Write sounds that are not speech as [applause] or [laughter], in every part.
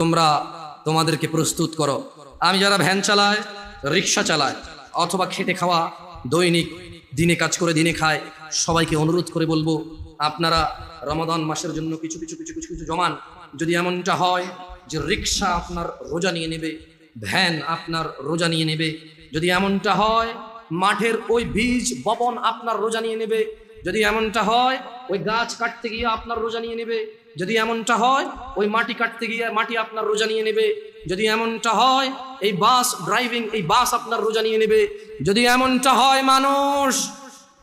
তোমরা তোমাদেরকে প্রস্তুত করো। আমি যারা ভ্যান চালায়, রিক্সা চালায়, অথবা খেটে খাওয়া, দৈনিক, দিনে কাজ করে, দিনে খায়, সবাইকে অনুরোধ করে বলব, আপনারা রমাদান মাসের জন্য কিছু কিছু কিছু কিছু কিছু জমান। যদি এমনটা হয় যে রিক্সা আপনার রোজা নিয়ে নেবে, ভ্যান আপনার রোজা নিয়ে নেবে, যদি এমনটা হয় মাঠের ওই বীজ, বপন আপনার রোজা নিয়ে নেবে, যদি এমনটা হয় ওই গাছ কাটতে গিয়ে আপনার রোজা নিয়ে নেবে যদি এমনটা হয়, ওই মাটি কাটতে গিয়ে মাটি আপনার রোজা নিয়ে নেবে। যদি এমনটা হয়, এই বাস ড্রাইভিং এই বাস আপনার রোজা নিয়ে নেবে। যদি এমনটা হয় মানুষ,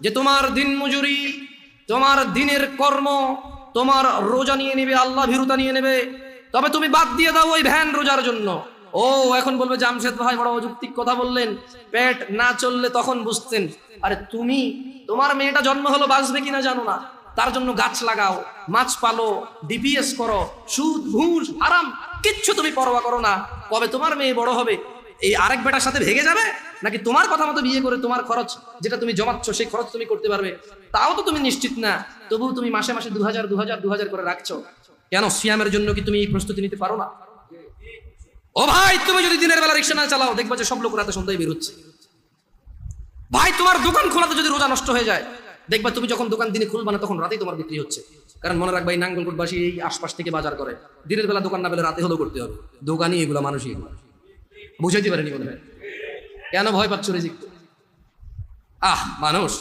যে তোমার দিন মজুরি, তোমার দিনের কর্ম, তোমার রোজা নিয়ে নেবে, আল্লাহ ভীরুতা নিয়ে নেবে। তবে তুমি বাদ দিয়ে দাও ওই ভ্যান রোজার জন্য। ও, এখন বলবে জামশেদ ভাই, বড় অযৌক্তিক কথা বললেন। পেট না চললে তখন বুঝতেন। আরে তুমি, তোমার মেয়েটা জন্ম হলো, বাঁচবে কিনা জানো না। তার জন্য গাছ লাগাও, মাছ পালো ডিপিএস করো, সুদ, ঘুষ আরাম কিচ্ছু তুমি পরোয়া করো না। কবে তোমার মেয়ে বড় হবে? এই আরেক বেটার সাথে ভেগে যাবে? নাকি তোমার কথা মতো বিয়ে করে তোমার খরচ যেটা তুমি জমাচ্ছ, সেই খরচ তুমি করতে পারবে? তাও তো তুমি নিশ্চিত না। তবুও তুমি মাসে মাসে দু হাজার দু হাজার দু হাজার করে রাখছো। কেন সিয়ামের জন্য কি তুমি এই প্রস্তুতি নিতে পারো না? ও ভাই, তুমি যদি দিনের বেলা রিক্সা না চালাও, দেখবা যে সব লোক রাতে সন্ধ্যায় বেরোচ্ছে। ভাই, তোমার দোকান খোলাতে যদি রোজা নষ্ট হয়ে যায় দেখবা তুমি যখন দোকান দিনে খুলবা না তখন রাতেই তোমার বিক্রি হচ্ছে কারণ মনে রাখবা এই নাঙ্গলকোটবাসী এই আশপাশ থেকে বাজার করে দিনের বেলা দোকান না পেলে রাতে হলেও করতে হবে দোকানই এগুলো মানুষই এগুলো বুঝাইতে পারেনি মনে হয় কেন ভয় পাচ্ছ রেজিক আহ মানুষ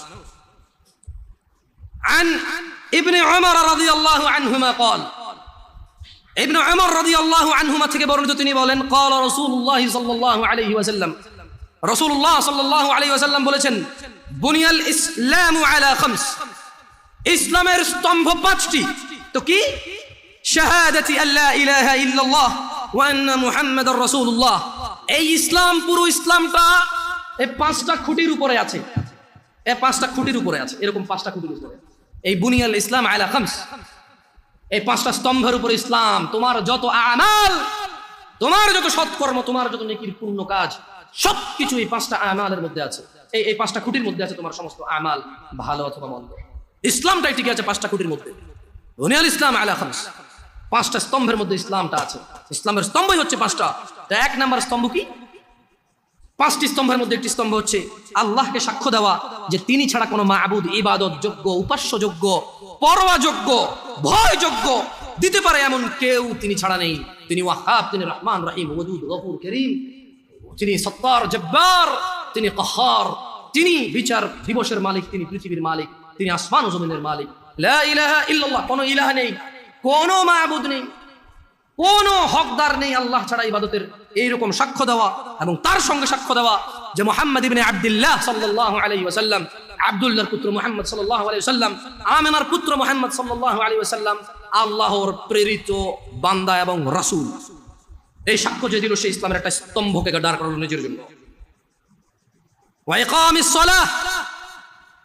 عن ابن عمر رضي الله عنهما قال ابن عمر رضي الله عنهما থেকে বর্ণিত তিনি বলেন قال رسول الله صلى الله عليه وسلم রসুল্লাহ সাল্লাহ আলী ওসাল্লাম বলেছেন, বুনিয়াল ইসলাম আলা খামস। ইসলামের স্তম্ভ পাঁচটি। তো কি? শাহাদাতি আল্লাহ ইলাহা ইল্লাল্লাহ ওয়া আন্না মুহাম্মাদার রাসূলুল্লাহ। এই ইসলাম, পুরো ইসলামটা এই পাঁচটা খুঁটির উপরে আছে। এই পাঁচটা খুঁটির উপরে আছে। এরকম পাঁচটা খুঁটির উপরে। এই বুনিয়াল ইসলাম আলা খামস। এই পাঁচটা স্তম্ভের উপরে ইসলাম। তোমার যত আমাল, তোমার যত সৎকর্ম, তোমার যত নেকির পূর্ণ কাজ সবকিছু এই পাঁচটা আমালের মধ্যে আছে। এই এই পাঁচটা খুঁটির মধ্যে আছে তোমার সমস্ত আমাল, ভালো অথবা মন্দ। ইসলামটাই টিকে আছে পাঁচটা খুঁটির মধ্যে। দুনিয়াল ইসলাম আলা খামস। পাঁচটা স্তম্ভের মধ্যে ইসলামটা আছে। ইসলামের স্তম্ভই হচ্ছে পাঁচটা। তা এক নাম্বার স্তম্ভ কি? পাঁচটি স্তম্ভের মধ্যে একটি স্তম্ভ হচ্ছে আল্লাহকে সাক্ষ্য দেওয়া, যে তিনি ছাড়া কোনো মাহবুদ ইবাদত যোগ্য, উপাস্য যোগ্য, পরোয়া যোগ্য, ভয় যোগ্য, দিতে পারে এমন কেউ তিনি ছাড়া নেই। তিনি ওয়াহাব, তিনি রহমান, রহিম ওদুদ গফুর, করিম। তিনি সত্তার জব্বার, তিনি কহার, তিনি বিচার দিবসের মালিক, তিনি পৃথিবীর মালিক, তিনি আসমান জমিনের মালিক। ইলাহা ইল্লাল্লাহ, কোনো ইলাহ নেই, কোনো মাহবুদ নেই, কোনো হকদার নেই আল্লাহ ছাড়া ইবাদতের এইরকম সাক্ষ্য দেওয়া এবং তার সঙ্গে সাক্ষ্য দেওয়া যে মোহাম্মদ ইবনে আব্দুল্লাহ সাল্লাল্লাহু আলাইহি ওয়াসাল্লাম, আব্দুল্লাহর পুত্র মোহাম্মদ সাল্লাল্লাহু আলাইহি ওয়াসাল্লাম, আমিনার পুত্র মোহাম্মদ সাল্লাল্লাহু আলাইহি ওয়াসাল্লাম আল্লাহর প্রেরিত বান্দা এবং রাসূল। এই সাক্ষ্য যে দিল সেই ইসলামের একটা স্তম্ভকে দাঁড় করালো নিজের জন্য।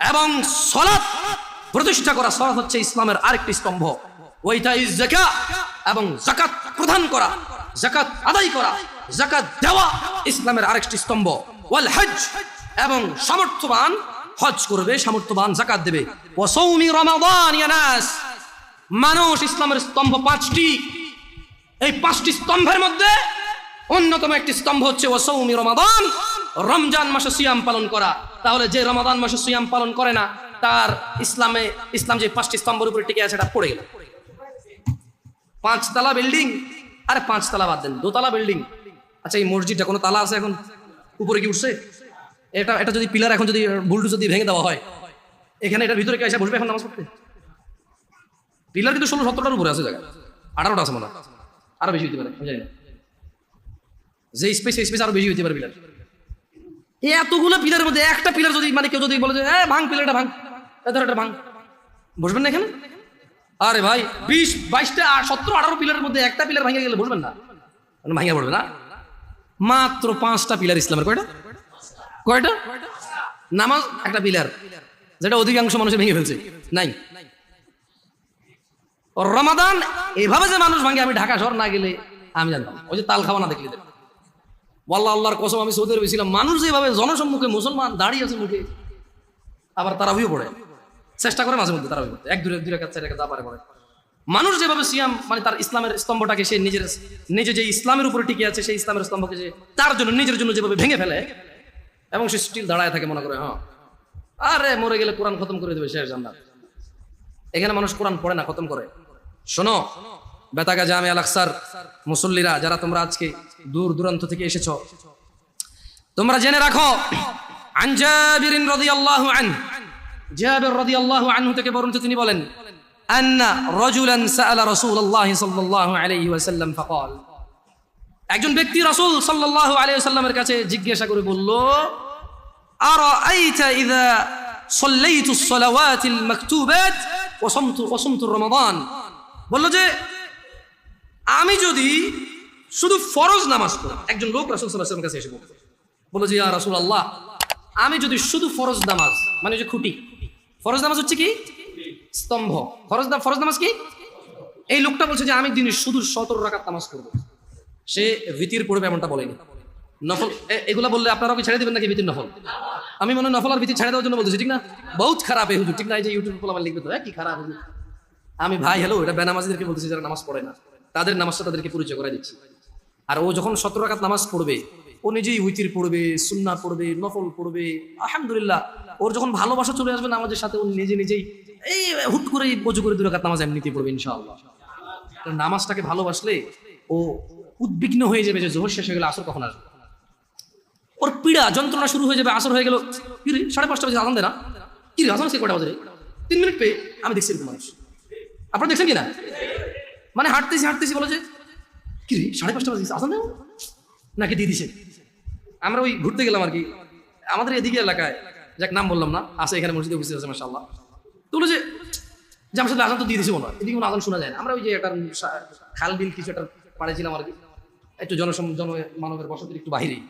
এবং সলাৎ প্রতিষ্ঠা করা সলাৎ হচ্ছে ইসলামের আরেকটি স্তম্ভ। ওইটা জাকা এবং জাকাত প্রদান করা জাকাত আদায় করা জাকাত দেওয়া ইসলামের আরেকটি স্তম্ভ। ওয়াল হজ এবং সামর্থ্যবান হজ করবে, সামর্থ্যবান জাকাত দেবে। মানুষ ইসলামের স্তম্ভ পাঁচটি এই পাঁচটি স্তম্ভের মধ্যে অন্যতম একটি স্তম্ভ হচ্ছে ও সৌমি রমাদান। রমজান মাসে সিয়াম পালন করা। তাহলে যে রমাদান মাসে সিয়াম পালন করে না, তার ইসলামে, ইসলাম যে পাঁচটি স্তম্ভের উপরে টিকে আছে, এটা পড়ে গেল। পাঁচতলা বিল্ডিং আরে পাঁচতলা বাদ দেন, দোতলা বিল্ডিং। আচ্ছা এই মসজিদটা কোনো তালা আছে এখন? উপরে কি উঠছে? এটা এটা যদি পিলার এখন যদি ভুলটু যদি ভেঙে দেওয়া হয়, এখানে এটার ভিতরে কে এসে বসবে এখন নামাজ পড়তে? পিলার কিন্তু ষোলো সতেরোটার উপরে আছে জায়গা আঠারোটা আছে মনে হয়। আরও বেশি হতে পারে যে স্পেস স্পেস আরও বেশি হতে পারে পিলার এতগুলো পিলারের মধ্যে একটা পিলার যদি মানে কেউ যদি বলে যে হ্যাঁ ভাঙ পিলারটা ভাঙ। এটা ভাঙ। বসবেন না এখানে? আরে ভাই, বিশ, বাইশটা সতেরো, আঠারো পিলারের মধ্যে একটা পিলার ভাঙে গেলে বসবেন না? মানে ভাঙে পড়বে না? মাত্র পাঁচটা পিলার ইসলামের, কয়টা? কয়টা? নামাজ, একটা পিলার যেটা অধিকাংশ মানুষের ভেঙে ফেলছে। নাই? রমাদান এভাবে যে মানুষ ভাঙে, আমি ঢাকা শহর না গেলে আমি জানতাম ওই যে তাল খাওয়া না দেখলে ওয়াল্লাহ, আল্লাহর কসম, আমি সৌদি আরবে ছিলাম। মানুষ যেভাবে জনসম্মুখে মুসলমান দাঁড়িয়ে আছে মুখে, আবার তারা হয়ে পড়ে। চেষ্টা করে মাঝে মধ্যে তারা করতে এক দূরে চার রেখা যা পারে পড়ে। মানুষ যেভাবে সিয়াম মানে তার ইসলামের স্তম্ভটাকে সে নিজের, নিজে যে ইসলামের উপরে টিকে আছে, সেই ইসলামের স্তম্ভকে যে তার জন্য, নিজের জন্য যেভাবে ভেঙে ফেলে, এবং সে স্টিল দাঁড়ায় থাকে, মনে করে হ্যাঁ। আরে, মরে গেলে কোরআন খতম করে দেবে, শেষ জান্নাত। এখানে মানুষ কোরআন পড়ে না খতম করে শোনো বেতাগা জামে আল আকসার মুসল্লিরা যারা তোমরা আজকে দূর দূরান্ত থেকে এসেছো তোমরা জেনে রাখো আন জাবিরিন রাদিয়াল্লাহু আনহু জাবির রাদিয়াল্লাহু আনহু থেকে বরঞ্চ তিনি বলেন আন্না রাজুলান সাআলা রাসূলুল্লাহ সাল্লাল্লাহু আলাইহি ওয়াসাল্লাম ফাকাল একজন ব্যক্তি রাসূল সাল্লাল্লাহু আলাইহি ওয়াসাল্লামের কাছে জিজ্ঞাসা করে বলল আরাআইতা ইযা সাল্লাইতু الصلوات المكتوبات যে, আমি যদি শুধু ফরজ নামাজ পড়ি, একজন লোক কাছে এসে বলল যে রাসুল আল্লাহ আমি যদি শুধু ফরজ নামাজ মানে যে খুঁটি, ফরজ নামাজ হচ্ছে কি? স্তম্ভ। ফরজ ফরজ নামাজ কি? এই লোকটা বলছে যে, আমি দিনে শুধু সতেরো রাখার নামাজ করব সে ভীতির পড়বে এমনটা বলেনি। নফল এগুলা বললে আপনারাও কি ছেড়ে দেবেন নাকি ভিতির নফল? আমি মনে নফল আর ভিতি ছেড়ে দেওয়ার জন্য বলতেছি ঠিক না? বহুত খারাপ এই হুজুর ঠিক না? এই যে ইউটিউব আমার লিখবে তো হ্যাঁ, কি খারাপ হুজুর? আমি ভাই হ্যালো এটা বেনামাজিদেরকে বলতেছি যারা নামাজ পড়ে না। তাদের নামাজটা তাদেরকে পরিচয় করে দিচ্ছি। আর ও যখন সতেরো রাকাত নামাজ পড়বে ও নিজেই উইতির পড়বে সুন্না পড়বে নফল পড়বে আলহামদুলিল্লাহ। ওর যখন ভালোবাসা চলে আসবে নামাজের সাথে ও নিজে নিজেই এই হুট করে বজু করে দু রাকাত নামাজ এমনিতেই পড়বে ইনশাআল্লাহ। নামাজটাকে ভালোবাসলে ও উদ্বিগ্ন হয়ে যাবে যে জোহর শেষ হয়ে গেলে আসর কখন আসবে? ওর পীড়া, যন্ত্রণা শুরু হয়ে যাবে, আসর হয়ে গেল। কি সাড়ে পাঁচটা বাজে, আজান দেয় না? কি রে, আজান সে কটা বাজে তিন মিনিট পেয়ে আমি দেখছি এরকম মানুষ। আপনারা দেখছেন কি না? মানে হাঁটতেছি হাঁটতেছি, বলো যে। কি রে, সাড়ে পাঁচটা বাজে, আজান দেয় নাকি দিয়ে দিছে? আমরা ওই ঘুরতে গেলাম আর কি। আমাদের এদিকে এলাকায়, যাক নাম বললাম না, আছে এখানে মসজিদে উপস্থিত আছে মাসাল্লাহ তো বলো যে যে আমার সাথে আজান তো দিয়ে দিছি মনে হয়, এদিকে কোনো আজান শোনা যায় না। আমরা ওই যে একটা খাল বিল কিছু একটা পাড়েছিলাম আর কি। একটু জনসম জন মানবের বসতির একটু বাহিরেই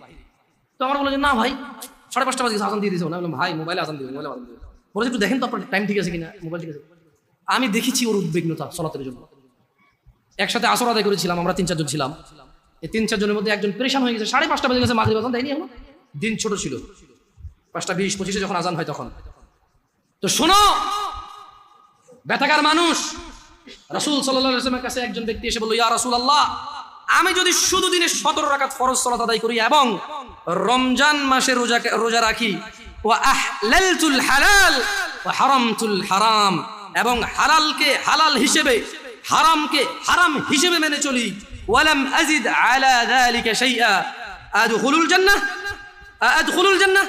তো আমার বলে না ভাই, সাড়ে পাঁচটা বাজে আজান দিয়ে দিয়েছে না বললাম, ভাই মোবাইলে আজান দিবে মোবাইলে আজান দিবে বলে যে একটু দেখেন তো আপনার টাইম ঠিক আছে কিনা? মোবাইল ঠিক আছে? আমি দেখেছি ওর উদ্বিগ্নতা সলাতের জন্য। একসাথে আসর আদায় করেছিলাম, আমরা তিন, চারজন ছিলাম। এই তিন, চারজনের মধ্যে একজন পরেশান হয়ে গেছে। সাড়ে পাঁচটা বাজে গেছে মাগরিব আজান, দেয়নি এখন? দিন ছোট ছিল। পাঁচটা বিশ, পঁচিশে যখন আজান হয় তখন। তো শোনো, ব্যথাকার মানুষ। রাসূল আলাইহি কাছে একজন ব্যক্তি এসে বলল, ইয়া রাসূলুল্লাহ, আমি যদি শুধু দিনে সতেরো রাকাত ফরজ সালাত আদায় করি এবং রমজান মাসে রোজা রোজা রাখি। ওয়া আহলালতুল হালাল ওয়া হারামতুল হারাম। এবং হালালকে হালাল হিসেবে হারামকে হারাম হিসেবে মেনে চলি। ওয়ালাম আজিদ আলা যালিকা শাইআ। আদখুলুল জান্নাহ? আদখুলুল জান্নাহ?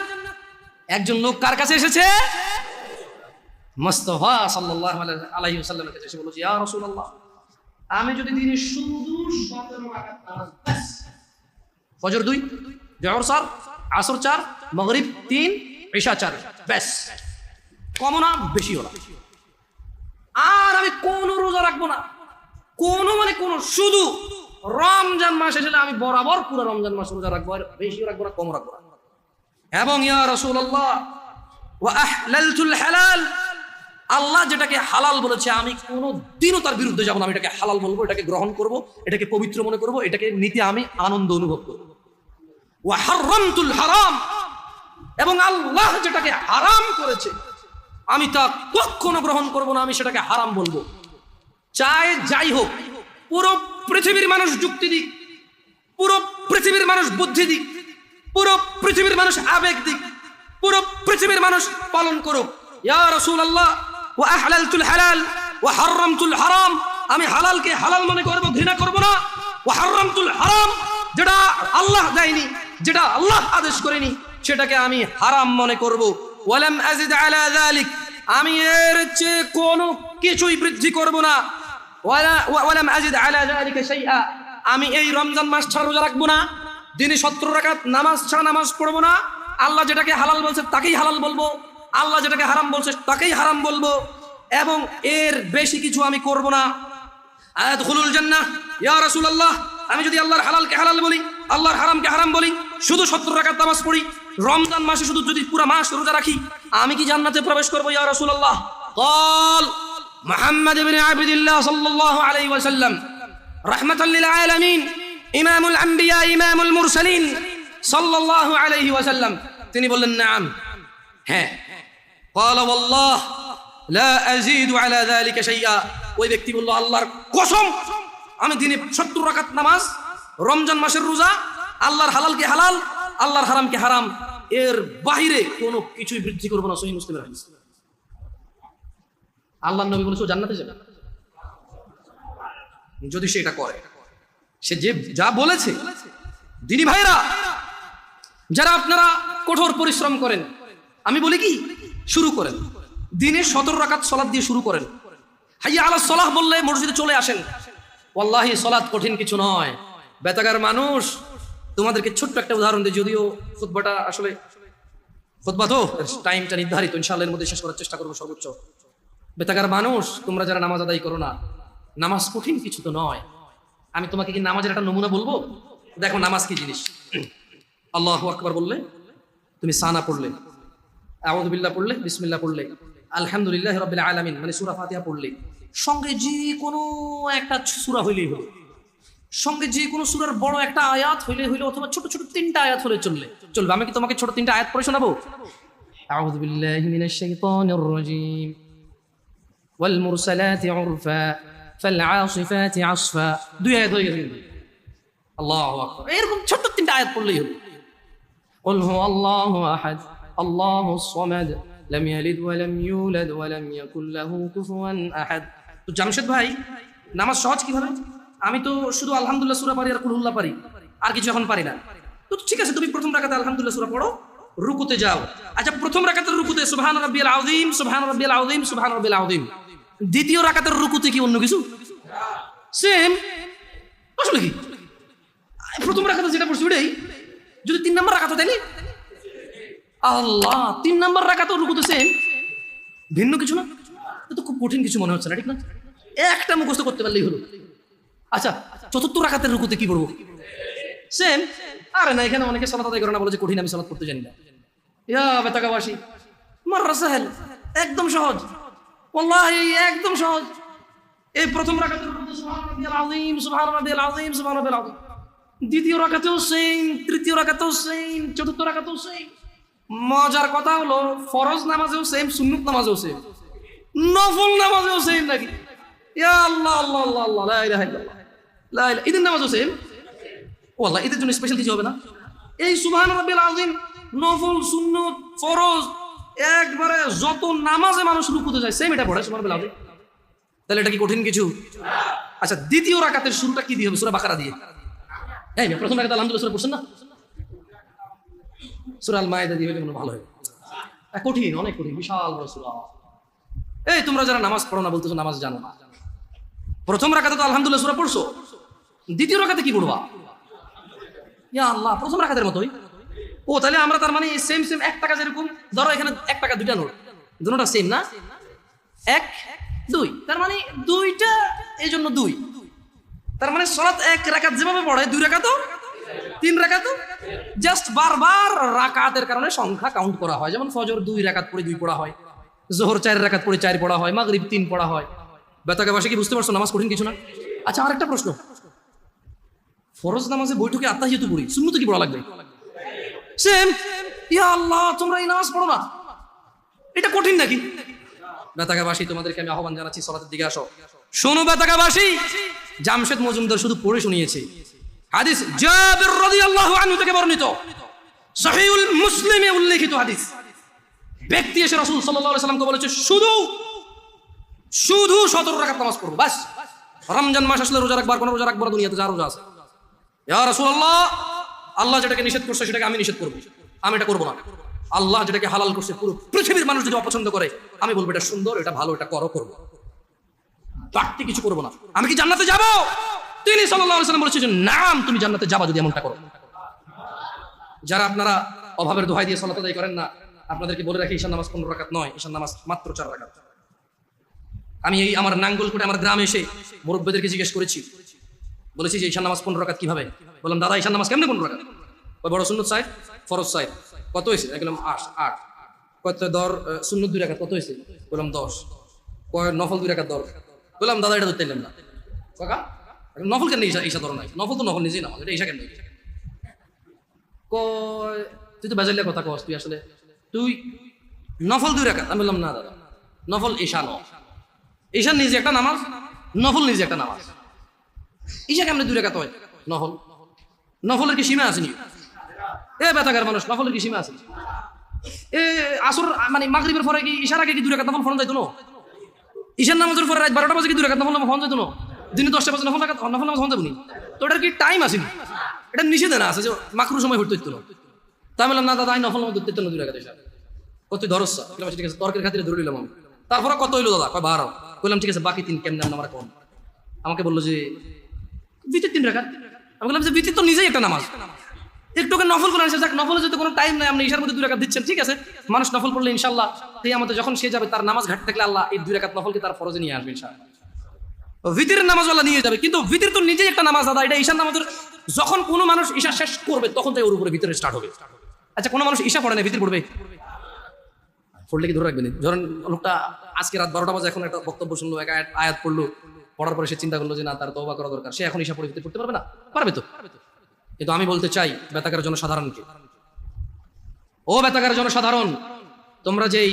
একজন লোক কার কাছে এসেছে? মুস্তফা সাল্লাল্লাহু আলাইহি ওয়াসাল্লামের কাছে এসে বলল যে, ইয়া রাসূলুল্লাহ আমি যদি দিনে শুধু 17 রাকাত নামাজ ফজর দুই? জহর চার আসর চার মাগরিব তিন ঈশা চার ব্যাস কম না বেশি না আর আমি কোন রোজা রাখব না। কোন মানে কোন, শুধু রমজান মাস এসে আমি বরাবর পুরো রমজান মাস রোজা রাখব, আর বেশিও রাখব না, কম রাখব না। এবং ইয়া আহলালতুল হালাল আল্লাহ যেটাকে হালাল বলেছে, আমি কোনো দিনও তার বিরুদ্ধে যাব না। আমি এটাকে হালাল বলব, এটাকে গ্রহণ করব, এটাকে পবিত্র মনে করব, এটাকে নিতে আমি আনন্দ অনুভব করব। ওয়া হারামতুল হারাম। এবং আল্লাহ যেটাকে হারাম করেছে, আমি তা কখনো গ্রহণ করব না, আমি সেটাকে হারাম বলব। চায় যাই হোক, পুরো পৃথিবীর মানুষ যুক্তি দিক, পুরো পৃথিবীর মানুষ বুদ্ধি দিক, পুরো পৃথিবীর মানুষ আবেগ দিক, পুরো পৃথিবীর মানুষ পালন করুক। ইয়া রাসূলুল্লাহ, ওয়া আহলালতুল হালাল, ওয়া হারামতুল হারাম। আমি হালালকে হালাল মনে করব, ঘৃণা করব না। ওয়া হারামতুল হারাম, যেটা আল্লাহ দেয়নি যেটা আল্লাহ আদেশ করেনি, সেটাকে আমি হারাম মনে করব। ওয়ালাম আজিদ আলা যালিক, আমি এর চেয়ে কোনো কিছুই বৃদ্ধি করব না। ওয়ালা ওয়ালাম আজিদ আলা যালিকা শাইআ, আমি এই রমজান মাস ছাড়া রোজা রাখব না। দিনে সত্তর রাকাত নামাজ ছাড়া নামাজ পড়ব না। আল্লাহ যেটাকে হালাল বলছে তাকেই হালাল বলব। আল্লাহ যেটাকে হারাম বলছে তাকেই হারাম বলব। এবং এর বেশি কিছু আমি করব না। আয়াদখুলুল জান্নাহ, ইয়া রাসূলুল্লাহ, আমি যদি আল্লাহর হালালকে হালাল বলি, আল্লাহর হারামকে হারাম বলি শুধু সত্তর রাকাত নামাজ পড়ি রমজান মাসে শুধু যদি পুরো মাস রোজা রাখি আমি কি জান্নাতে প্রবেশ করবো ইয়া রাসূলুল্লাহ قال محمد بن عبد الله صلى الله عليه وسلم رحمة للعالمين إمام الأنبياء إمام المرسلين صلى الله عليه وسلم তিনি বললেন নাম হ্যাঁ قال والله লা আযীদু আলা যালিকা শাইআ ওই ব্যক্তি বলল আল্লাহর কসম আমি দিনে 70 রাকাত নামাজ রমজান মাসের রোজা আল্লাহর হালালকে হালাল? আল্লাহর হারামকে হারাম। এর বাহিরে কোনো কিছুই বৃদ্ধি করব না সহিহ মুসলিমের হাদিস। আল্লাহর নবী বলেছে জান্নাতে যাবে। যদি সে এটা করে, সে যে যা বলেছে দিদি ভাইরা, যারা আপনারা কঠোর পরিশ্রম করেন, আমি বলি কি? শুরু করেন। দিনে সতেরো রাকাত সলাদ দিয়ে শুরু করেন। হাইয়া আলা সলাহ বললে মসজিদে চলে আসেন। ওয়াল্লাহি সলাদ কঠিন কিছু নয়। বেতাগার মানুষ তোমাদেরকে ছোট্ট একটা উদাহরণ দিই, যদিও খুতবাটা আসলে খুতবা তো টাইমটা নির্ধারিত, ইনশাআল্লাহ এর মধ্যে শেষ করার চেষ্টা করব সর্বোচ্চ। বেতাগার মানুষ, তোমরা যারা নামাজ আদায় করো না, নামাজ কঠিন কিছু তো নয়। আমি তোমাকে কি নামাজের একটা নমুনা বলব? দেখো, নামাজ কি জিনিস? আল্লাহ আকবার বললে, তুমি সানা পড়লে আউদুবিল্লাহ পড়লে, বিসমিল্লাহ পড়লে, আলহামদুলিল্লাহ রবিল আলামিন মানে সুরা ফাতিহা পড়লে, সঙ্গে যে কোনো একটা সুরা হইলেই হলো। সঙ্গে যে কোনো সুরার বড় একটা আয়াত হইলে হইলে অথবা ছোট ছোট তিনটা আয়াত হলে চললে চলবে আমি কি তোমাকে ছোট তিনটা আয়াত পড়ে শোনাবো আউযু বিল্লাহি মিনাশ শাইতানির রাজিম ওয়াল মুরসালাতি উরফা ফাল আসিফাতি আসফা দুই আয়াত হয়ে গেছে আল্লাহু আকবার এরকম ছোট তিনটা আয়াত পড়লেই হলো قل هو الله احد الله الصمد لم يلد ولم يولد ولم يكن له كفوا احد তো জামশেদ ভাই নামাজ সহজ কিভাবে আমি তো শুধু আলহামদুলিল্লাহ সূরা পারি আর কুলহুল্লাহ পারি আর কিছু এখন পারি না। তো ঠিক আছে, তুমি প্রথম রাকাতে আলহামদুলিল্লাহ সূরা পড়ো, রুকুতে যাও। আচ্ছা প্রথম রাকাতের রুকুতে সুবহান রাব্বিয়াল আযীম, সুবহান রাব্বিয়াল আযীম, সুবহান রাব্বিয়াল আযীম। দ্বিতীয় রাকাতের রুকুতে কি অন্য কিছু? সেম আসলে কি? প্রথম রাখাতে যেটা পড়ছি ওটাই। যদি তিন নম্বর রাখাতো তাইলে? আল্লাহ, তিন নম্বর রাখাতো রুকুতে সেম ভিন্ন কিছু না? তো খুব কঠিন কিছু মনে হচ্ছে না, ঠিক না? একটা মুখস্থ করতে পারলেই হলো। আচ্ছা চতুর্থ রাখাতের রুকুতে কি পড়ব সেম আরে না, এখানে অনেকে সালাত আদায় করে না, বলে যে কঠিন, আমি সালাত করতে জানি না। ইয়া বেতাকাবাসী একদম সহজ। ওয়াল্লাহি, একদম সহজ। এই প্রথম সুবহান রাব্বিয়াল আযীম, সুবহান রাব্বিয়াল আযীম। দ্বিতীয় রাকাতেও সেম তৃতীয় রাকাতেও সেম চতুর্থ রাকাতেও সেম মজার কথা হলো, ফরজ নামাজেও সেম সুন্নত নামাজেও সেম নফল নামাজেও সেম নাকি? ইয়া আল্লাহ আল্লাহ আল্লাহ আল্লাহ ঈদের নামাজও সেম ও আল্লাহ ঈদের জন্য স্পেশাল কিছু হবে না؟ এই সুবহান রাব্বিল আযীম নফল সুন্নত ফরজ একবারে যত নামাজে মানুষ রুকুতে যায় সেম এটা পড়ে সুবহান রাব্বিল তাহলে এটা কি কঠিন কিছু? আচ্ছা দ্বিতীয় রাকাতের শুরুটা কি দিয়ে হবে? সূরা বাকারা দিয়ে। মেয়ে, প্রথম রাখাতে আলহামদুলিল্লাহ পড়ছেন না? সূরা আল মায়েদা দিয়ে হলে ভালো হয় কঠিন অনেক কঠিন বিশাল বড় সূরা। এই তোমরা যারা নামাজ পড়ো না বলতেছো নামাজ জানো না। প্রথম রাখাতে তো আলহামদুলিল্লাহ সূরা পড়ছো। দ্বিতীয় রাখাতে কি পড়বা ইয়া আল্লাহ, প্রথম রাখাতের মতোই। ও, তাহলে আমরা তার মানে সেম সেম এক টাকা যেরকম, ধরো এখানে এক টাকা, দুইটা নোট। দুটোটা সেম না? এক, দুই। তার মানে দুইটা এই জন্য দুই। তার মানে সলাৎ এক রাকাত যেভাবে পড়ে, দুই রাকাত তিন রাকাত জাস্ট বারবার রাকাতের কারণে সংখ্যা কাউন্ট করা হয়। যেমন ফজর দুই রাকাত পড়ে দুই পড়া হয়, জোহর চার রাকাত পড়ে চার পড়া হয়, মাগরিব তিন পড়া হয়। বেতাকে বাসে কি বুঝতে পারছ? নামাজ কঠিন কিছু না? আচ্ছা আরেকটা প্রশ্ন। ফরজ নামাজে বৈঠকে আত্মাহিয়ত পড়ি সুন্নত কি পড়া লাগবে? সেম ইয়া আল্লাহ, তোমরা এই নামাজ পড়ো না। এটা কঠিন নাকি? বেতাকাবাসী তোমাদেরকে আমি আহ্বান জানাচ্ছি, সলাতের দিকে আসো। শোনো বেতাকাবাসী জামশেদ মজুমদার শুধু পড়ে শুনিয়েছে। হাদিস জাবির রাদিয়াল্লাহু আনহু থেকে বর্ণিত। সহিহুল মুসলিমে উল্লেখিত হাদিস। ব্যক্তি এসে রাসূল সাল্লাল্লাহু আলাইহি সাল্লামকে বলেছে, শুধু শুধু সতেরো রাকাত নামাজ পড়ব বাস। রমজান মাস আসলে রোজা রাখবার কোনো রোজা রাখবার, দুনিয়াতে যা রোজা আছে। আল্লাহ যেটাকে নিষেধ করছে সেটাকে আমি নিষেধ করব। আমি এটা করব না। আল্লাহ যেটাকে হালাল করছে, পুরো পৃথিবীর মানুষ যদি অপছন্দ করে, আমি বলব এটা সুন্দর, এটা ভালো, এটা করো, করব। বাড়তি কিছু করব না। আমি কি জান্নাতে যাব? তিনি সাল্লাম বলেছেন নাম, তুমি জান্নাতে যাবা যদি এমনটা করো। যারা আপনারা অভাবের দোহাই দিয়ে সালাত আদায় করেন না, আপনাদেরকে বলে রাখি, ঈশান নামাজ পনেরো রাকাত নয়, ঈশান নামাজ মাত্র চার রাকাত। আমি এই আমার নাঙ্গলকোটে, আমার গ্রামে এসে মুরব্বীদেরকে জিজ্ঞেস করেছি বলেছি যে ঈশান নামাজ পনেরো রাকাত কীভাবে? বললাম, দাদা, ঈশান নামাজ কেমনে পনেরো রাকাত? ওই বড় সুন্নত, সাহেব, ফরজ, সাহেব। কত হয়েছে? দেখলাম আট আট। কত দর শূন্য দুই রাকাত, কত হয়েছে? বললাম, দশ। কয়, নফল দুই রাকাত দর বললাম, দাদা, এটা ধরতে না। কাকা নফল কেন ঈশা ঈশা ধরো নাই? নফল তো নফল নিজেই নামাজ, এটা ঈশা কেন কয়, তুই তো বেজাইলে কথা কস, তুই আসলে, তুই নফল দুই রাকাত? আমি বললাম, না, দাদা, নফল ঈশা ন ঈশান নিজে একটা নামাজ, নফল নিজে একটা নামাজ। ঈশা কেমনে দুই রেখাত হয়। নফল। নফলের কি সীমা আসেনি এ বেতাগার মানুষ, নফলের কি সীমা আছে? এ আসর মানে মাগরিবের পরে কি ঈশার আগে কি দুই রেখাত নফল ফরন যাইতো না? ঈশার নামাজের পরে রাত বারোটা বাজে কি দুই রেখাত নফল ফরন যাইতো না? দিনে দশটা বাজে নফল নফল নামাজ ফরন যাব নি? তো এটার কি টাইম আসেনি এটা নিষেধ না আছে যে মাকরু সময় ঘুরতে হইতো না। তাই বললাম, না, দাদা, আমি নফল নামাজ ধরতে না রেখাত ঈশা কত ধরস ঠিক আছে, তর্কের খাতিরে ধরে নিলাম আমি। তারপরে কত হইল দাদা? কয়, বারো। বললাম ঠিক আছে, বাকি তিন কেমন আমার কম? আমাকে বলল যে বিতির তিন রেখা আমি বললাম যে বিতির তো নিজেই একটা নামাজ। একটু ওকে নফল করে আনছে যাক, নফলে যদি কোনো টাইম নাই, আপনি ঈশার মধ্যে দুই রেখা দিচ্ছেন, ঠিক আছে? মানুষ নফল পড়লে ইনশাল্লাহ সেই আমাদের যখন সে যাবে, তার নামাজ ঘাটতে থাকলে আল্লাহ এই দুই রেখাত নফলকে তার ফরজে নিয়ে আসবে ইনশাল্লাহ ভিতিরের নামাজ আল্লাহ নিয়ে যাবে, কিন্তু ভিতির তো নিজেই একটা নামাজ আদা এটা ঈশার নামাজের যখন কোনো মানুষ ঈশা শেষ করবে, তখন তাই ওর উপরে ভিতরে স্টার্ট হবে। আচ্ছা কোনো মানুষ ঈশা পড়ে না, ভিতর পড়বে? পড়লে কি ধরে রাখবেন? ধরেন লোকটা আজকে রাত বারোটা বাজে, এখন একটা বক্তব্য শুনলো, এক আয়াত পড়ল। পড়ার পরে সে চিন্তা করল যে না, তার তবা করা দরকার। সে এখন ঈশা ভিতরে পড়তে পারবে না? পারবে তো? কিন্তু আমি বলতে চাই, বেতাকার জনসাধারণকে। ও বেতাকার জনসাধারণ, তোমরা যেই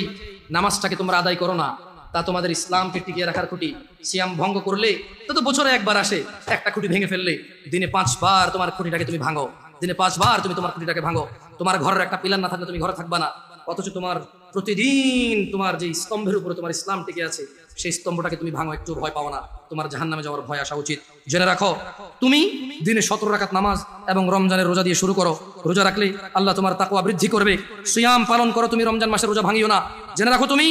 নামাজটাকে তোমরা আদায় করো না, তা তোমাদের ইসলামকে টিকিয়ে রাখার খুঁটি সিয়াম ভঙ্গ করলে, তো তো বছরে একবার আসে, একটা খুঁটি ভেঙে ফেললে, দিনে পাঁচবার তোমার খুঁটিটাকে তুমি ভাঙো। দিনে পাঁচবার তুমি তোমার খুঁটিটাকে ভাঙো। তোমার ঘরের একটা পিলার না থাকলে তুমি ঘরে থাকবা না। অথচ তোমার প্রতিদিন তোমার যে স্তম্ভের উপরে তোমার ইসলাম টিকে আছে সেই স্তম্ভটাকে তুমি ভাঙো, একটু ভয় পাও না। তোমার জাহান নামে যাওয়ার ভয় আসা উচিত। জেনে রাখো, তুমি দিনে সতেরো রাখাত নামাজ এবং রমজানের রোজা দিয়ে শুরু করো। রোজা রাখলে আল্লাহ তোমার তাকুয়া বৃদ্ধি করবে। সিয়াম পালন করো, তুমি রমজান মাসের রোজা ভাঙিও না। জেনে রাখো তুমি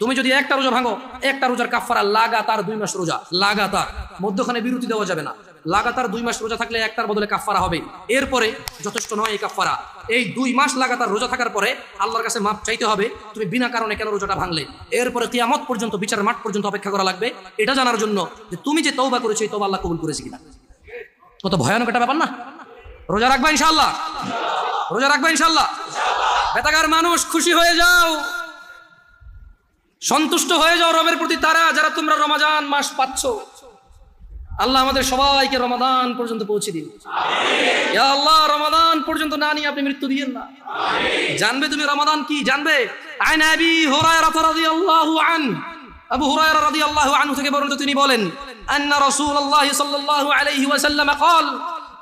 তুমি যদি একটা রোজা ভাঙো, একটা রোজার কাফারা লাগাতার দুই মাস রোজা, লাগাতার। মধ্যখানে বিরতি দেওয়া যাবে না। লাগাতার দুই মাস রোজা থাকলে একটার বদলে কাফারা হবে। এরপরে যথেষ্ট নয় এই কাফারা এই দুই মাস লাগাতার রোজা থাকার পরে আল্লাহর কাছে মাপ চাইতে হবে, তুমি বিনা কারণে কেন রোজাটা ভাঙলে? এরপরে কিয়ামত পর্যন্ত, বিচার মাঠ পর্যন্ত অপেক্ষা করা লাগবে। এটা জানার জন্য যে তুমি যে তৌবা করেছ, এই তৌবা আল্লাহ কবুল করেছে কিনা। কত ভয়ানক একটা ব্যাপার না? রোজা রাখবা ইনশাল্লাহ রোজা রাখবা ইনশাল্লাহ বেতাগার মানুষ খুশি হয়ে যাও। সন্তুষ্ট হয়ে যাও রবের প্রতি তারা, যারা তোমরা রমাজান মাস পাচ্ছ। আল্লাহ আমাদের সবাইকে রমাদান পর্যন্ত পৌঁছে দিন ইয়া আল্লাহ রমাদান পর্যন্ত না নিয়ে আপনি মৃত্যু দিয়েন না জানবে তুমি রমাদান কি জানবে আইন আবি হুরায়রা রাদিয়াল্লাহু আন আবু হুরায়রা রাদিয়াল্লাহু আনহু থেকে বর্ণিত তিনি বলেন আন্না রাসূলুল্লাহ সাল্লাল্লাহু আলাইহি ওয়াসাল্লাম قال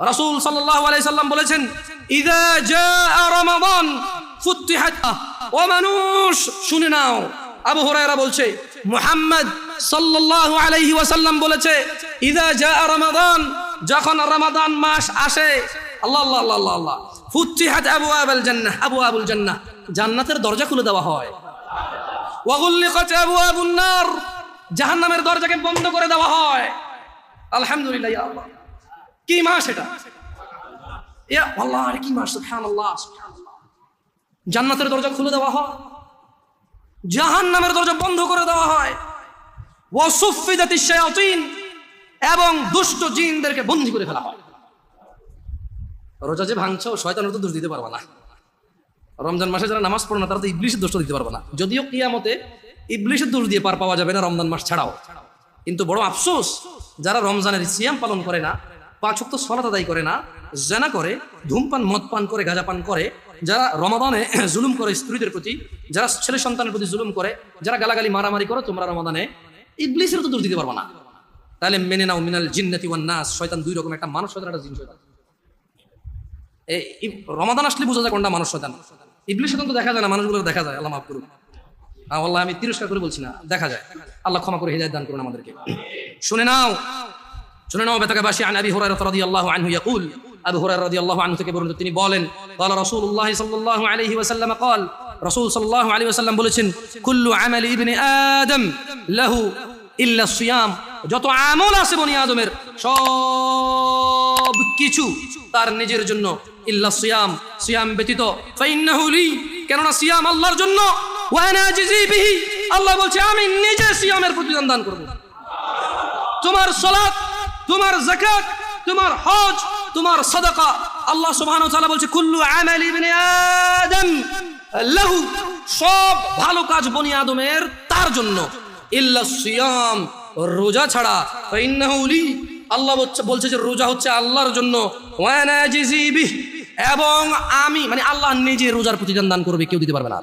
রাসূল সাল্লাল্লাহু আলাইহি সাল্লাম বলেছেন ইযা জাআ রমাদান ফুতিহাত ও মানুষ শুনে নাও আবু হুরায়রা বলছে মুহাম্মদ সাল্লাল্লাহু আলাইহি ওয়াসাল্লাম বলেছে, ইদা জাআ রমাদান যখন রমাদান মাস আসে, আল্লাহ আল্লাহ আল্লাহ আল্লাহ আল্লাহ ফুতিহাত আবওয়াবুল জান্নাহ আবওয়াবুল জান্নাহ, জান্নাতের দরজা খুলে দেওয়া হয়। ওয়াগুল্লিকাত আবওয়াবুন নার জাহান্নামের দরজাকে বন্ধ করে দেওয়া হয়। আলহামদুলিল্লাহ, ইয়া আল্লাহ। কি মাস এটা? ইয়া আল্লাহ, আর কি মাস, সুবহানাল্লাহ সুবহানাল্লাহ। জান্নাতের দরজা খুলে দেওয়া হয়। জাহান নামের দরজা বন্ধ করে দেওয়া হয়। শায়াতিন, এবং দুষ্ট জিনদেরকে বন্দী করে ফেলা হয়। রোজা যে ভাঙছো, শয়তানের তো দোষ দিতে পারবা না। রমজান মাসে যারা নামাজ পড়ে না, তারা তো ইবলিশের দোষটা দিতে পারবে না। যদিও কিয়ামতে ইবলিশের দোষ দিয়ে পার পাওয়া যাবে না রমজান মাস ছাড়াও। কিন্তু বড় আফসোস, যারা রমজানের সিয়াম পালন করে না, পাঁচ ওয়াক্ত সলাত আদায় করে না, জেনা করে, ধূমপান মদ পান করে গাঁজা পান করে, যারা রমাদানে [coughs] জুলুম করে স্ত্রীদের প্রতি, যারা ছেলে সন্তানের প্রতি জুলুম করে, যারা গালাগালি, মারামারি করে, তোমরা রমাদানে ইবলিশের তো দোষ দিতে পারবে না তাহলে মেনে নাও মিনাল জিন্নাতি ওয়ান নাস শয়তান দুই রকম একটা মানুষ শয়তান একটা জিন শয়তান এই ই- রমাদান আসলে বোঝা যায় কোনটা মানুষ শয়তান ইবলিশ শয়তান তো দেখা যায় না মানুষগুলো দেখা যায় আল্লাহ মাফ করুন আহ, আল্লাহ আমি তিরস্কার করে বলছি না দেখা যায় আল্লাহ ক্ষমা করে হৃদায়ত দান করুন আমাদেরকে শুনে নাও শুনে নাও বেতাকাবাসী আন আবি হুরায়রা রাদিয়াল্লাহু আনহু ইয়াকুল আবু হুরায়রা রাদিয়াল্লাহু আনহু থেকে বর্ণিত তিনি বলেন قال رسول الله صلى الله عليه وسلم قال রাসূল সাল্লাল্লাহু আলাইহি ওয়াসাল্লাম বলেছেন, কুল্লু আমালি ইবনি আদম লাহু ইল্লা সিয়াম। যত আমল আছে বনি আদমের, সব কিছু তার নিজের জন্য, ইল্লা সিয়াম সিয়াম ব্যতীত। ফাইন্নাহু লি, কেননা সিয়াম আল্লাহর জন্য। আল্লাহ বলছে, আমি নিজে সিয়ামের প্রতিদান দান করব। তোমার সালাত, তোমার যাকাত, তোমার হজ, তোমার সাদাকা। আল্লাহ সুবহানাহু ওয়া তাআলা বলছে, কুল্লু আমালি ইবনে আদম লাহু, সব ভালো কাজ বনি আদমের তার জন্য। ইল্লা সিয়াম, রোজা ছাড়া। ফাইন্নাহুলি আল্লাহ বলছে যে রোজা হচ্ছে আল্লাহর জন্য। এবং আমি মানে আল্লাহ নিজে রোজার প্রতিদান দান করবে, কেউ দিতে পারবে না।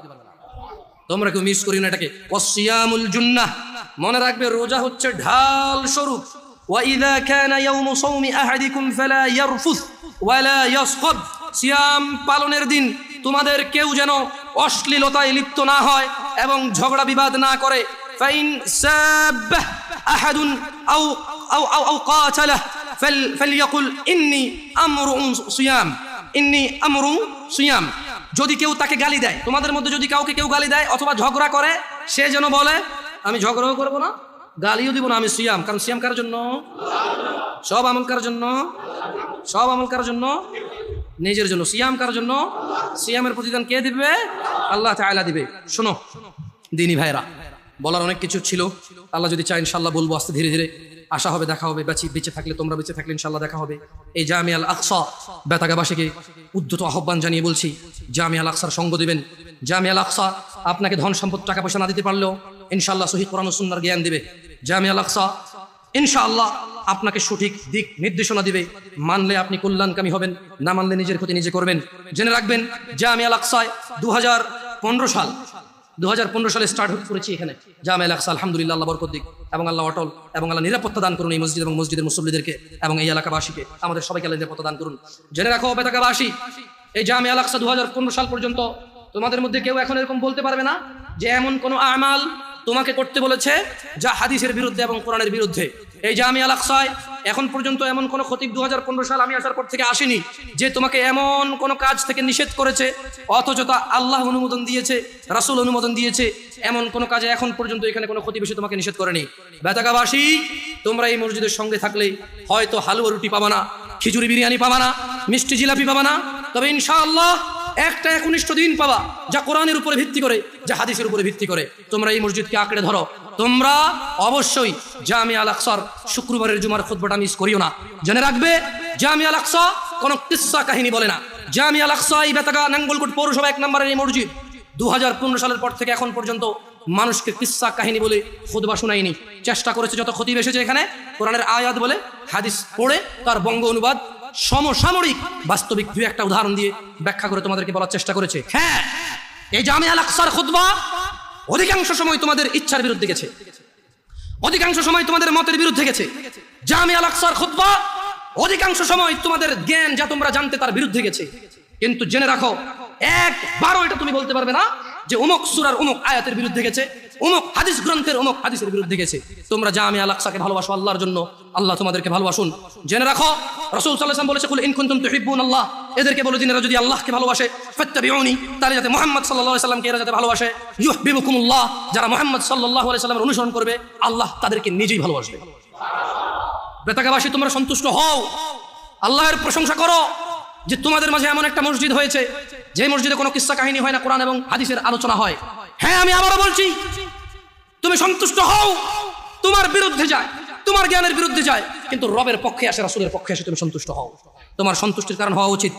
তোমরা কেউ মিস করি না এটাকে। ওয়াসিয়ামুল জুন্নাহ, মনে রাখবে রোজা হচ্ছে ঢাল স্বরূপ। ওয়াইদা কানা ইয়াউমু সাওমি আহাদিকুম ফালা ইয়ারফুস ওয়ালা ইয়াসখাব। সিয়াম পালনের দিন তোমাদের কেউ যেন অশ্লীলতায় লিপ্ত না হয় এবং ঝগড়া বিবাদ না করে। ফাইন আহাদুন যদি কেউ তাকে গালি দেয়, তোমাদের মধ্যে যদি কাউকে কেউ গালি দেয় অথবা ঝগড়া করে, সে যেন বলে, আমি ঝগড়াও করব না, গালিও দিব না, আমি সিয়াম। কারণ সিয়াম কার জন্য? সব আমল কার জন্য? সব আমল কার জন্য? নিজের জন্য। সিয়াম কার জন্য? সিয়ামের প্রতিদান কে দিবে? আল্লাহ তাআলা দিবে। শোনো, দিনী ভাইরা বলার অনেক কিছু ছিল। আল্লাহ যদি চায় ইনশাল্লাহ বলব আস্তে ধীরে ধীরে। আশা হবে, দেখা হবে, বেঁচে বেঁচে থাকলে, তোমরা বেঁচে থাকলে ইনশাল্লাহ দেখা হবে। এই জামি আল আকসা বেতাগাবাসীকে উদ্ধত আহ্বান জানিয়ে বলছি জামি আল আকসার সঙ্গ দেবেন। জামি আল আকসা আপনাকে ধন সম্পদ, টাকা পয়সা না দিতে পারলেও ইনশাল্লাহ সহি কোরআন ও সুন্নাহর জ্ঞান দেবে। জামি আল আকসা ইনশাআল্লাহ আপনাকে সঠিক দিক নির্দেশনা দিবে। মানলে আপনি কল্যাণকামী হবেন, না মানলে নিজের ক্ষতি নিজে করবেন। জেনে রাখবেন, জামি আল আকসায় দু সাল দু হাজার পনেরো সালে স্টার্ট করেছি এখানে। জামে আলাকসা আলহামদুলিল্লাহ আল্লাহ বরকত দিক। এবং আল্লাহ অটল, এবং আল্লাহ নিরাপত্তা দান করুন এই মসজিদ এবং মসজিদের মুসল্লিদেরকে, এবং এই এলাকাবাসীকে। আমাদের সবাইকে আল্লাহ নিরাপত্তা দান করুন। জেনে রাখো বেতাকাবাসী, এই জামে আলাকসা দু সাল পর্যন্ত তোমাদের মধ্যে কেউ এখন এরকম বলতে পারবে না যে, এমন কোনো আমাল তোমাকে করতে বলেছে যা হাদিসের বিরুদ্ধে এবং কোরআনের বিরুদ্ধে। এই জামি আল আকসায় এখন পর্যন্ত এমন কোনো খতিব দুহাজার পনেরো সাল আমি আসার পর থেকে আসেনি যে তোমাকে এমন কোনো কাজ থেকে নিষেধ করেছে, অথচ তা আল্লাহ অনুমোদন দিয়েছে, রাসুল অনুমোদন দিয়েছে, এমন কোনো কাজে এখন পর্যন্ত এখানে কোনো ক্ষতি বেশি তোমাকে নিষেধ করেনি। বেতাকাবাসী, তোমরা এই মসজিদের সঙ্গে থাকলে হয়তো হালুয়া রুটি পাবা না, খিচুড়ি বিরিয়ানি পাবা না, মিষ্টি জিলাপি পাবা না, তবে ইনশাআল্লাহ একটা একনিষ্ঠ দিন পাবা, যা কোরআনের উপরে ভিত্তি করে, যা হাদিসের উপরে ভিত্তি করে। তোমরা এই মসজিদকে আঁকড়ে ধরো। তোমরা অবশ্যই জামি আল আকসার শুক্রবারের জুমার খুদ্বটা মিস করিও না। জেনে রাখবে, জামি আল আকসা কোনো কিস্সা কাহিনী বলে না। জামি আল আকসা এই বেতাগা নাঙ্গলকোট পৌরসভা এক নম্বরের এই মসজিদ। দু হাজার পনেরো সালের পর থেকে এখন পর্যন্ত মানুষকে কিস্সা কাহিনী বলে খুদবা শোনায়নি। চেষ্টা করেছে যত ক্ষতি এসেছে এখানে, কোরআনের আয়াত বলে, হাদিস পড়ে, তার বঙ্গ অনুবাদ সমসাময়িক বাস্তবিক দু একটা উদাহরণ দিয়ে ব্যাখ্যা করে তোমাদেরকে বলার চেষ্টা করেছে। হ্যাঁ এই জামে আল আকসার খুতবা অধিকাংশ সময় তোমাদের ইচ্ছার বিরুদ্ধে গেছে। অধিকাংশ সময় তোমাদের মতের বিরুদ্ধে গেছে। জামে আল আকসার খুতবা অধিকাংশ সময় তোমাদের জ্ঞান যা তোমরা জানতে তার বিরুদ্ধে গেছে। কিন্তু জেনে রাখো, একবারও এটা তুমি বলতে পারবে না। যে অমুক সুরার অমুক আয়াতের বিরুদ্ধে গেছে অমুক হাদিস গ্রন্থের অমুক হাদিসের বিরুদ্ধে গেছে। তোমরা জামে আল আকসাকে ভালোবাসো আল্লাহর জন্য, আল্লাহ তোমাদেরকে ভালোবাসুন। জেনে রাখো, রাসূল ওয়াসাল্লাম বলেছে, কুল ইন কুনতুম তুহিব্বুন আল্লাহ এদেরকে বলে দিন এরা যদি আল্লাহকে ভালোবাসে, ফাত্তাবিউনি। তাহলে যাতে মোহাম্মদ আলাইহি সাল্লামকে এরা যাতে ভালোবাসে ইউহিব্বুকুমুল্লাহ যারা মোহাম্মদ সাল্লাল্লাহু আলাইহি সাল্লামের অনুসরণ করবে, আল্লাহ তাদেরকে নিজেই ভালোবাসবে। বেতাকাবাসী, তোমরা সন্তুষ্ট হও। আল্লাহর প্রশংসা করো। যে তোমাদের মাঝে এমন একটা মসজিদ হয়েছে, যে মসজিদে কোনো কিস্সা কাহিনী হয় না, কোরআন এবং হাদিসের আলোচনা হয়। হ্যাঁ আমি আবারও বলছি, তুমি সন্তুষ্ট হও, তোমার বিরুদ্ধে যায়, তোমার জ্ঞানের বিরুদ্ধে যায়, কিন্তু রবের পক্ষে আসে, রাসুলের পক্ষে আসে তুমি সন্তুষ্ট হও। তোমার সন্তুষ্টির কারণ হওয়া উচিত।